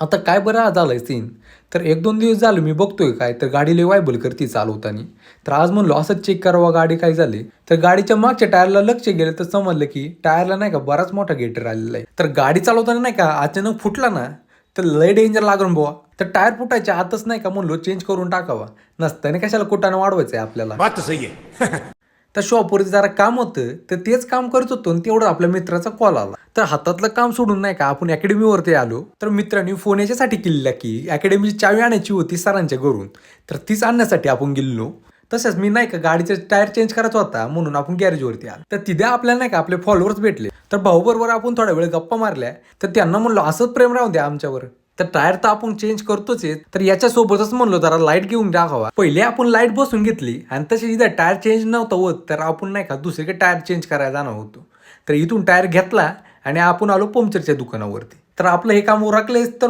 आता काय बरं झालंय सीन तर एक दोन दिवस झालं मी बघतोय काय तर गाडी लय वायबल करते चालवताना. तर आज म्हणलो असंच चेक करावा गाडी काय झाली. तर गाडीच्या मागच्या टायरला लक्ष गेलं तर समजलं की टायरला नाही का बराच मोठा गेटर आलेला आहे. तर गाडी चालवताना नाही का अचानक फुटला ना तर लय डेंजर लागून बुवा. तर टायर फुटायच्या आतच नाही का म्हणलो चेंज करून टाकावा. नसताना कशाला कुटानं वाढवायचं आहे. आपल्याला त्या शॉपवरती जरा काम होतं तर तेच काम करत होतो आणि तेवढं आपल्या मित्राचा कॉल आला. तर हातातलं काम सोडून नाही का आपण अकॅडमीवरती आलो. तर मित्रांनी फोन याच्यासाठी केलेला की अकॅडमीची चावी आणायची होती सरांच्या घरून. तर तीच आणण्यासाठी आपण गेलो तसंच मी नाही का गाडीचे टायर चेंज करायचा होता म्हणून आपण गॅरेजवरती आलो. तर तिथे आपल्याला नाही का आपले फॉलोअर्स भेटले. तर भाऊ बरोबर आपण थोडा वेळ गप्पा मारल्या. तर त्यांना म्हणलो असंच प्रेम राहू द्या आमच्यावर. तर टायर तर आपण चेंज करतोच आहे. तर याच्या सोबतच म्हणलो जरा लाइट घेऊन टाकावा पहिले आपण लाइट बसून घेतली आणि तशी इथं टायर चेंज नव्हतं होत तर आपण नाही का दुसरीकडे टायर चेंज करायला जाणार होतो. तर इथून टायर घेतला आणि आपण आलो पंक्चरच्या दुकानावरती. तर आपलं हे काम उरकलेच तर